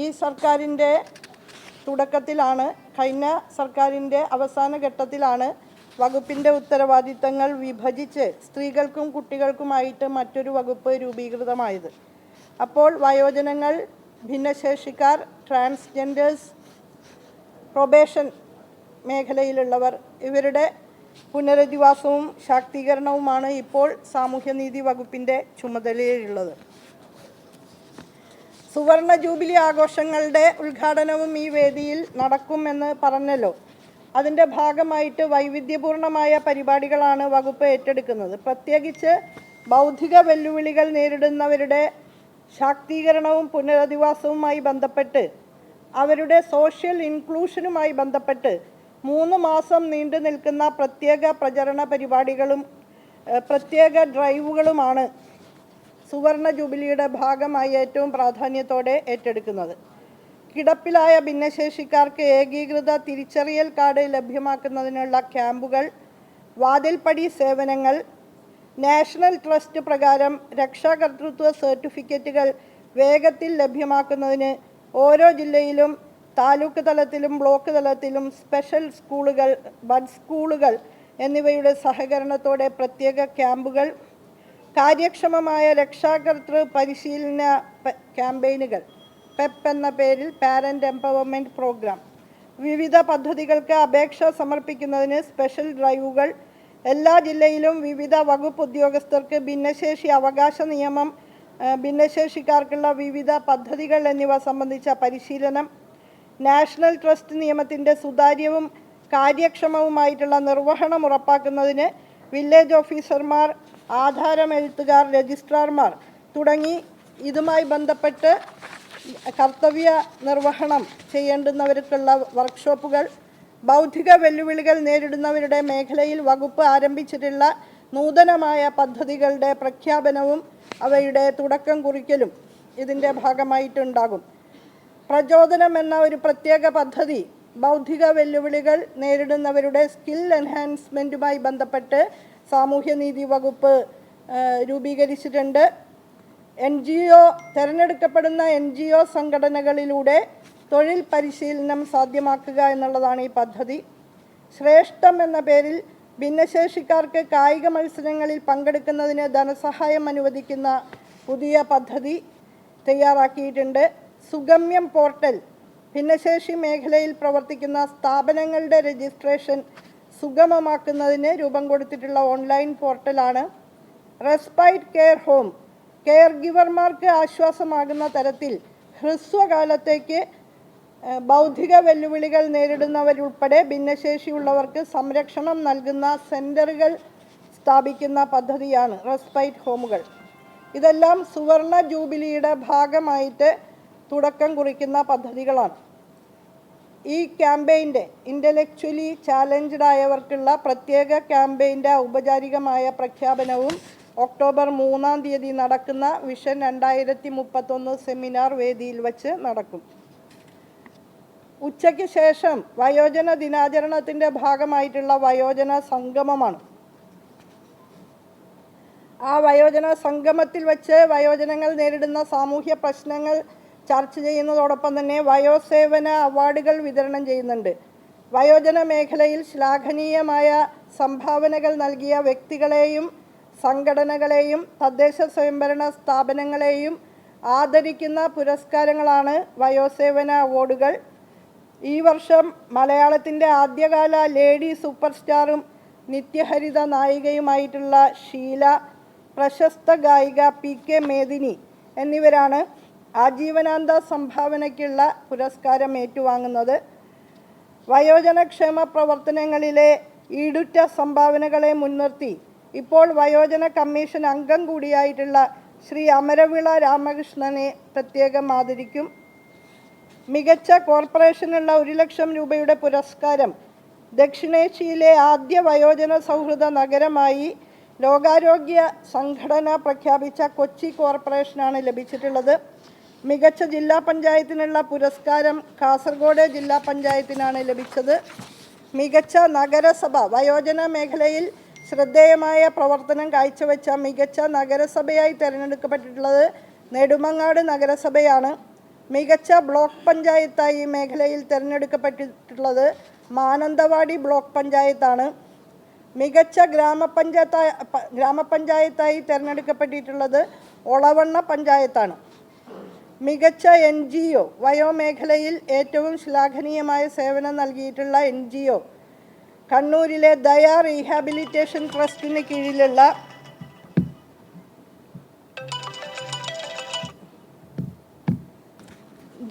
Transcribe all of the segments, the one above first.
ഈ സർക്കാരിന്റെ തുടക്കത്തിലാണ് കഴിഞ്ഞ സർക്കാരിന്റെ അവസാന ഘട്ടത്തിലാണ് വകുപ്പിന്റെ ഉത്തരവാദിത്തങ്ങൾ വിഭജിച്ച് സ്ത്രീകൾക്കും കുട്ടികൾക്കുമായിട്ട് മറ്റൊരു വകുപ്പ് രൂപീകൃതമായത്. അപ്പോൾ വയോജനങ്ങൾ ഭിന്നശേഷിക്കാർ ട്രാൻസ്ജെൻഡേഴ്സ് പ്രൊബേഷൻ മേഖലയിലുള്ളവർ ഇവരുടെ പുനരധിവാസവും ശാക്തീകരണവുമാണ് ഇപ്പോൾ സാമൂഹ്യനീതി വകുപ്പിന്റെ ചുമതലയിലുള്ളത്. സുവർണ ജൂബിലി ആഘോഷങ്ങളുടെ ഉദ്ഘാടനവും ഈ വേദിയിൽ നടക്കുമെന്ന് പറഞ്ഞല്ലോ. അതിന്റെ ഭാഗമായിട്ട് വൈവിധ്യപൂർണമായ പരിപാടികളാണ് വകുപ്പ് ഏറ്റെടുക്കുന്നത്. പ്രത്യേകിച്ച് ബൗദ്ധിക വെല്ലുവിളികൾ നേരിടുന്നവരുടെ ശാക്തീകരണവും പുനരധിവാസവുമായി ബന്ധപ്പെട്ട് അവരുടെ സോഷ്യൽ ഇൻക്ലൂഷനുമായി ബന്ധപ്പെട്ട് മൂന്ന് മാസം നീണ്ടു നിൽക്കുന്ന പ്രത്യേക പ്രചരണ പരിപാടികളും പ്രത്യേക ഡ്രൈവുകളുമാണ് സുവർണ ജൂബിലിയുടെ ഭാഗമായി ഏറ്റവും പ്രാധാന്യത്തോടെ ഏറ്റെടുക്കുന്നത്. കിടപ്പിലായ ഭിന്നശേഷിക്കാർക്ക് ഏകീകൃത തിരിച്ചറിയൽ കാർഡ് ലഭ്യമാക്കുന്നതിനുള്ള ക്യാമ്പുകൾ വാതിൽപ്പടി സേവനങ്ങൾ നാഷണൽ ട്രസ്റ്റ് പ്രകാരം രക്ഷാകർതൃത്വ സർട്ടിഫിക്കറ്റുകൾ വേഗത്തിൽ ലഭ്യമാക്കുന്നതിന് ഓരോ ജില്ലയിലും താലൂക്ക് തലത്തിലും ബ്ലോക്ക് തലത്തിലും സ്പെഷ്യൽ സ്കൂളുകൾ ബഡ് സ്കൂളുകൾ എന്നിവയുടെ സഹകരണത്തോടെ പ്രത്യേക ക്യാമ്പുകൾ കാര്യക്ഷമമായ രക്ഷാകർതൃ പരിശീലന ക്യാമ്പയിനുകൾ. പെപ്പ് എന്ന പേരിൽ പാരന്റ് എംപവർമെന്റ് പ്രോഗ്രാം. വിവിധ പദ്ധതികൾക്ക് അപേക്ഷ സമർപ്പിക്കുന്നതിന് സ്പെഷ്യൽ ഡ്രൈവുകൾ. എല്ലാ ജില്ലയിലും വിവിധ വകുപ്പ് ഉദ്യോഗസ്ഥർക്ക് ഭിന്നശേഷി അവകാശ നിയമം ഭിന്നശേഷിക്കാർക്കുള്ള വിവിധ പദ്ധതികൾ എന്നിവ സംബന്ധിച്ച പരിശീലനം. നാഷണൽ ട്രസ്റ്റ് നിയമത്തിന്റെ സുതാര്യവും കാര്യക്ഷമവുമായിട്ടുള്ള നിർവഹണം ഉറപ്പാക്കുന്നതിന് വില്ലേജ് ഓഫീസർമാർ ആധാരം എഴുത്തുകാർ രജിസ്ട്രാർമാർ തുടങ്ങി ഇതുമായി ബന്ധപ്പെട്ട് കർത്തവ്യ നിർവഹണം ചെയ്യേണ്ടുന്നവർക്കുള്ള വർക്ക്ഷോപ്പുകൾ ബൗദ്ധിക വെല്ലുവിളികൾ നേരിടുന്നവരുടെ മേഖലയിൽ വകുപ്പ് ആരംഭിച്ചിട്ടുള്ള നൂതനമായ പദ്ധതികളുടെ പ്രഖ്യാപനവും അവയുടെ തുടക്കം കുറിക്കലും ഇതിന്റെ ഭാഗമായിട്ടുണ്ടാകും. പ്രചോദനം എന്ന ഒരു പ്രത്യേക പദ്ധതി ബൗദ്ധിക വെല്ലുവിളികൾ നേരിടുന്നവരുടെ സ്കിൽ എൻഹാൻസ്മെന്റുമായി ബന്ധപ്പെട്ട് സാമൂഹ്യനീതി വകുപ്പ് രൂപീകരിച്ചിട്ടുണ്ട്. എൻ ജി ഒ തിരഞ്ഞെടുക്കപ്പെടുന്ന എൻ ജി ഒ സംഘടനകളിലൂടെ തൊഴിൽ പരിശീലനം സാധ്യമാക്കുക എന്നുള്ളതാണ് ഈ പദ്ധതി. ശ്രേഷ്ഠം എന്ന പേരിൽ ഭിന്നശേഷിക്കാർക്ക് കായിക മത്സരങ്ങളിൽ പങ്കെടുക്കുന്നതിന് ധനസഹായം അനുവദിക്കുന്ന പുതിയ പദ്ധതി തയ്യാറാക്കിയിട്ടുണ്ട്. സുഗമ്യം പോർട്ടൽ ഭിന്നശേഷി മേഖലയിൽ പ്രവർത്തിക്കുന്ന സ്ഥാപനങ്ങളുടെ രജിസ്ട്രേഷൻ സുഗമമാക്കുന്നതിന് രൂപം കൊടുത്തിട്ടുള്ള ഓൺലൈൻ പോർട്ടലാണ് റെസ്പൈറ്റ് കെയർ ഹോം. കെയർ ഗിവർമാർക്ക് ആശ്വാസമാകുന്ന തരത്തിൽ ഹ്രസ്വകാലത്തേക്ക് ബൗദ്ധിക വെല്ലുവിളികൾ നേരിടുന്നവരുൾപ്പെടെ ഭിന്നശേഷിയുള്ളവർക്ക് സംരക്ഷണം നൽകുന്ന സെന്ററുകൾ സ്ഥാപിക്കുന്ന പദ്ധതിയാണ് റെസ്പൈറ്റ് ഹോമുകൾ. ഇതെല്ലാം സുവർണ ജൂബിലിയുടെ ഭാഗമായിട്ട് തുടക്കം കുറിക്കുന്ന പദ്ധതികളാണ്. ഈ ക്യാമ്പയിന്റെ ഇന്റലക്ച്വലി ചാലഞ്ച്ഡ് ആയവർക്കുള്ള പ്രത്യേക ക്യാമ്പയിന്റെ ഔപചാരികമായ പ്രഖ്യാപനവും ഒക്ടോബർ മൂന്നാം തീയതി നടക്കുന്ന വിഷൻ രണ്ടായിരത്തി മുപ്പത്തൊന്ന് സെമിനാർ വേദിയിൽ വച്ച് നടക്കും. ഉച്ചയ്ക്ക് ശേഷം വയോജന ദിനാചരണത്തിന്റെ ഭാഗമായിട്ടുള്ള വയോജന സംഗമമാണ്. ആ വയോജന സംഗമത്തിൽ വച്ച് വയോജനങ്ങൾ നേരിടുന്ന സാമൂഹ്യ പ്രശ്നങ്ങൾ ചർച്ച ചെയ്യുന്നതോടൊപ്പം തന്നെ വയോസേവന അവാർഡുകൾ വിതരണം ചെയ്യുന്നുണ്ട്. വയോജന മേഖലയിൽ ശ്ലാഘനീയമായ സംഭാവനകൾ നൽകിയ വ്യക്തികളെയും സംഘടനകളെയും തദ്ദേശ സ്വയംഭരണ സ്ഥാപനങ്ങളെയും ആദരിക്കുന്ന പുരസ്കാരങ്ങളാണ് വയോസേവന അവാർഡുകൾ. ഈ വർഷം മലയാളത്തിന്റെ ആദ്യകാല ലേഡി സൂപ്പർ സ്റ്റാറും നിത്യഹരിത നായികയുമായിട്ടുള്ള ഷീല പ്രശസ്ത ഗായിക പി കെ മേദിനി എന്നിവരാണ് ആജീവനാന്ത സംഭാവനയ്ക്കുള്ള പുരസ്കാരം ഏറ്റുവാങ്ങുന്നത് വയോജനക്ഷേമ പ്രവർത്തനങ്ങളിലെ ഈടുറ്റ സംഭാവനകളെ മുൻനിർത്തി ഇപ്പോൾ വയോജന കമ്മീഷൻ അംഗം കൂടിയായിട്ടുള്ള ശ്രീ അമരവിള രാമകൃഷ്ണനെ പ്രത്യേകം ആദരിക്കും. മികച്ച കോർപ്പറേഷനുള്ള ഒരു ലക്ഷം രൂപയുടെ പുരസ്കാരം ദക്ഷിണേഷ്യയിലെ ആദ്യ വയോജന സൗഹൃദ നഗരമായി ലോകാരോഗ്യ സംഘടന പ്രഖ്യാപിച്ച കൊച്ചി കോർപ്പറേഷനാണ് ലഭിച്ചിട്ടുള്ളത്. മികച്ച ജില്ലാ പഞ്ചായത്തിനുള്ള പുരസ്കാരം കാസർഗോഡ് ജില്ലാ പഞ്ചായത്തിനാണ് ലഭിച്ചത്. മികച്ച നഗരസഭ വയോജന മേഖലയിൽ ശ്രദ്ധേയമായ പ്രവർത്തനം കാഴ്ചവെച്ച മികച്ച നഗരസഭയായി തിരഞ്ഞെടുക്കപ്പെട്ടിട്ടുള്ളത് നെടുമങ്ങാട് നഗരസഭയാണ്. മികച്ച ബ്ലോക്ക് പഞ്ചായത്തായി മേഖലയിൽ തിരഞ്ഞെടുക്കപ്പെട്ടിട്ടുള്ളത് മാനന്തവാടി ബ്ലോക്ക് പഞ്ചായത്താണ്. മികച്ച ഗ്രാമപഞ്ചായത്തായി ഗ്രാമപഞ്ചായത്തായി തിരഞ്ഞെടുക്കപ്പെട്ടിട്ടുള്ളത് ഒളവണ്ണ പഞ്ചായത്താണ്. മികച്ച എൻ ജി ഒ വയോമേഖലയിൽ ഏറ്റവും ശ്ലാഘനീയമായ സേവനം നൽകിയിട്ടുള്ള എൻ ജി ഒ കണ്ണൂരിലെ ദയ റീഹാബിലിറ്റേഷൻ ട്രസ്റ്റിന് കീഴിലുള്ള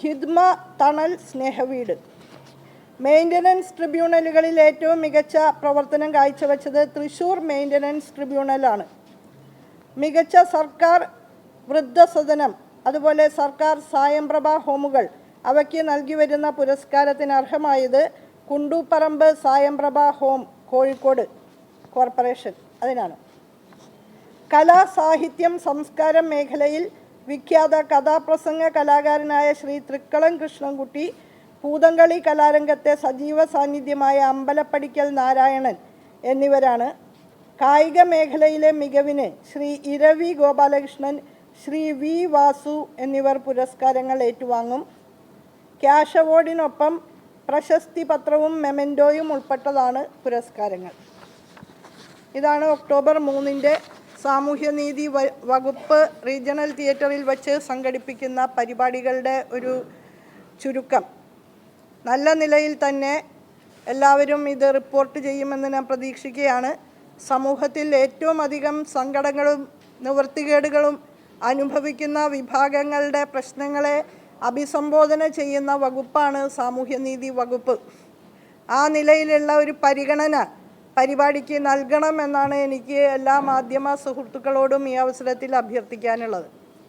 ഖിദ്മ തണൽ സ്നേഹവീട്. മെയിന്റനൻസ് ട്രിബ്യൂണലുകളിൽ ഏറ്റവും മികച്ച പ്രവർത്തനം കാഴ്ചവെച്ചത് തൃശൂർ മെയിന്റനൻസ് ട്രിബ്യൂണലാണ്. മികച്ച സർക്കാർ വൃദ്ധസദനം അതുപോലെ സർക്കാർ സായംപ്രഭ ഹോമുകൾ അവയ്ക്ക് നൽകി വരുന്ന പുരസ്കാരത്തിന് അർഹമായത് കുണ്ടൂപ്പറമ്പ് സായംപ്രഭ ഹോം കോഴിക്കോട് കോർപ്പറേഷൻ. അതിനാണ്. കലാ സാഹിത്യം സംസ്കാരം മേഖലയിൽ വിഖ്യാത കഥാപ്രസംഗ കലാകാരനായ ശ്രീ തൃക്കളം കൃഷ്ണൻകുട്ടി പൂതങ്കളി കലാരംഗത്തെ സജീവ സാന്നിധ്യമായ അമ്പലപ്പടിക്കൽ നാരായണൻ എന്നിവരാണ്. കായിക മേഖലയിലെ മികവിന് ശ്രീ ഇരവി ഗോപാലകൃഷ്ണൻ ശ്രീ വി വാസു എന്നിവർ പുരസ്കാരങ്ങൾ ഏറ്റുവാങ്ങും. ക്യാഷ് അവാർഡിനൊപ്പം പ്രശസ്തി പത്രവും മെമെന്റോയും ഉൾപ്പെട്ടതാണ് പുരസ്കാരങ്ങൾ. ഇതാണ് ഒക്ടോബർ മൂന്നിന്റെ സാമൂഹ്യനീതി വകുപ്പ് റീജിയണൽ തിയേറ്ററിൽ വച്ച് സംഘടിപ്പിക്കുന്ന പരിപാടികളുടെ ഒരു ചുരുക്കം. നല്ല നിലയിൽ തന്നെ എല്ലാവരും ഇത് റിപ്പോർട്ട് ചെയ്യുമെന്ന് ഞാൻ പ്രതീക്ഷിക്കുകയാണ്. സമൂഹത്തിൽ ഏറ്റവും അധികം സങ്കടങ്ങളും നിവൃത്തികേടുകളും അനുഭവിക്കുന്ന വിഭാഗങ്ങളുടെ പ്രശ്നങ്ങളെ അഭിസംബോധന ചെയ്യുന്ന വകുപ്പാണ് സാമൂഹ്യനീതി വകുപ്പ്. ആ നിലയിലുള്ള ഒരു പരിഗണന പരിപാടിക്ക് നൽകണമെന്നാണ് എനിക്ക് എല്ലാ മാധ്യമ സുഹൃത്തുക്കളോടും ഈ അവസരത്തിൽ അഭ്യർത്ഥിക്കാനുള്ളത്.